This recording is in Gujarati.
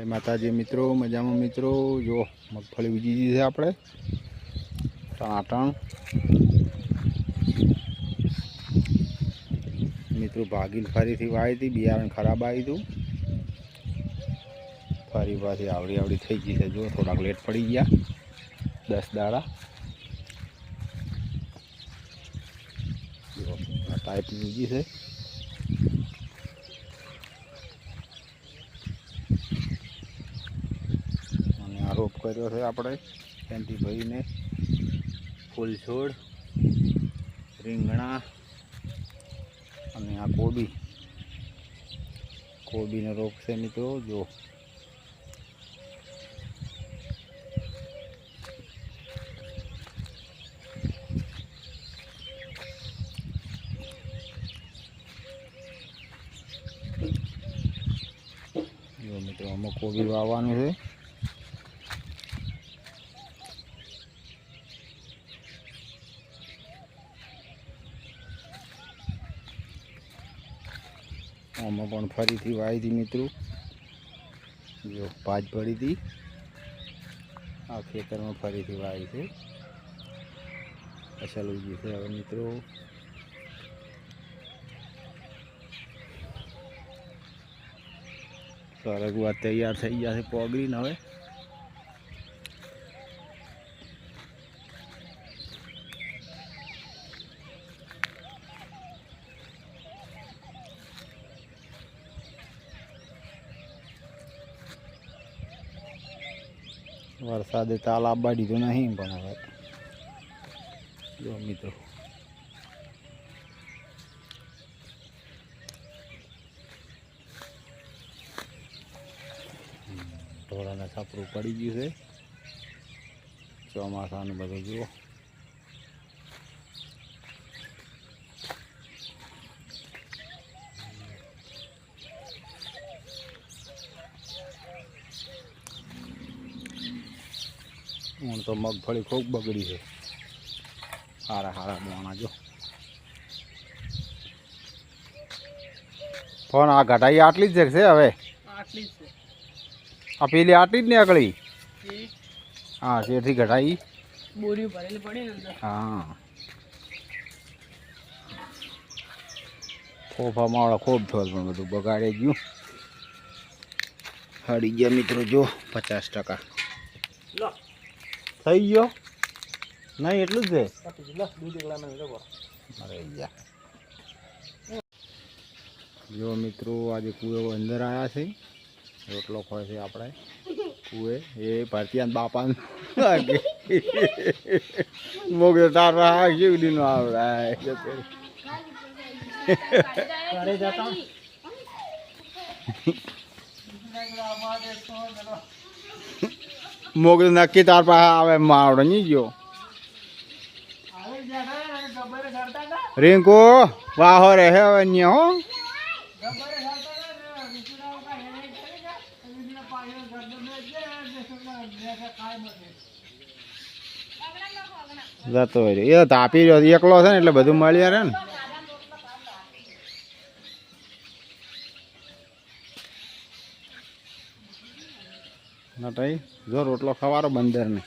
જય માતાજી મિત્રો, મજામાં મિત્રો? જો, મગફળી ઉજી છે આપણે. ટાટણ મિત્રો ભાગીને ફરીથી વાવી હતી, બિયારણ ખરાબ આવી હતું. ફરી પાછી આવડી આવડી થઈ ગઈ છે. જો, થોડાક લેટ પડી ગયા. દસ દાડા. જો, આ ટાઈપની ઉજી છે અને આ રોપ કર્યો છે આપણે. ત્યાંથી ભાઈને ફૂલ છોડ, રીંગણા અને આ કોબી. કોબીનો રોપ છે મિત્રો, જો. જો મિત્રો આમાં કોબી વાવવાનું છે. આમાં પણ ફરીથી વાવી મિત્રો. જો પાંચ પડી હતી. આ ખેતરમાં ફરીથી વાવી છે. અસલ ઉગી છે હવે મિત્રો. સરગવા તૈયાર થઈ ગયા છે પોગરીને હવે. વરસાદે તાલ આપવા દીધો નહીં પણ હવે. જો મિત્રો. ઢોળાના છાપરું પડી ગયું છે. ચોમાસાનું બધું જુઓ. હું તો મગફળી ખૂબ બગડી છે. સારા સારા દાણા જો. પણ આ ઘટાઈ આટલી જ છે હવે? આ પેલી આટલી જ ને આગળી હા શેરથી ઘટાઈ હા. ખોફા માળા ખૂબ થોલ પણ બધું બગાડી ગયું. હળી ગયા મિત્રો જો પચાસ ટકા. લો. થઈ ગયો? નહીં એટલું જ છે? જો મિત્રો આજે કુએ અંદર આવ્યા છે. રોટલો ખોય છે આપણે. કુએ એ ભારતીય બાપા મોગે તારા નો આવડાય ઘરે જતા? મોગે નક્કી તાર પાસે આવે માવડો નહીં ગયો. રિંકુ, વાહો રહે હવે અહીંયા હો. જતો એ એ તાપી રહ્યો, એકલો છે ને, એટલે બધું મળી રહે ને. નટાઈ જો રોટલો ખવારો બંદર ને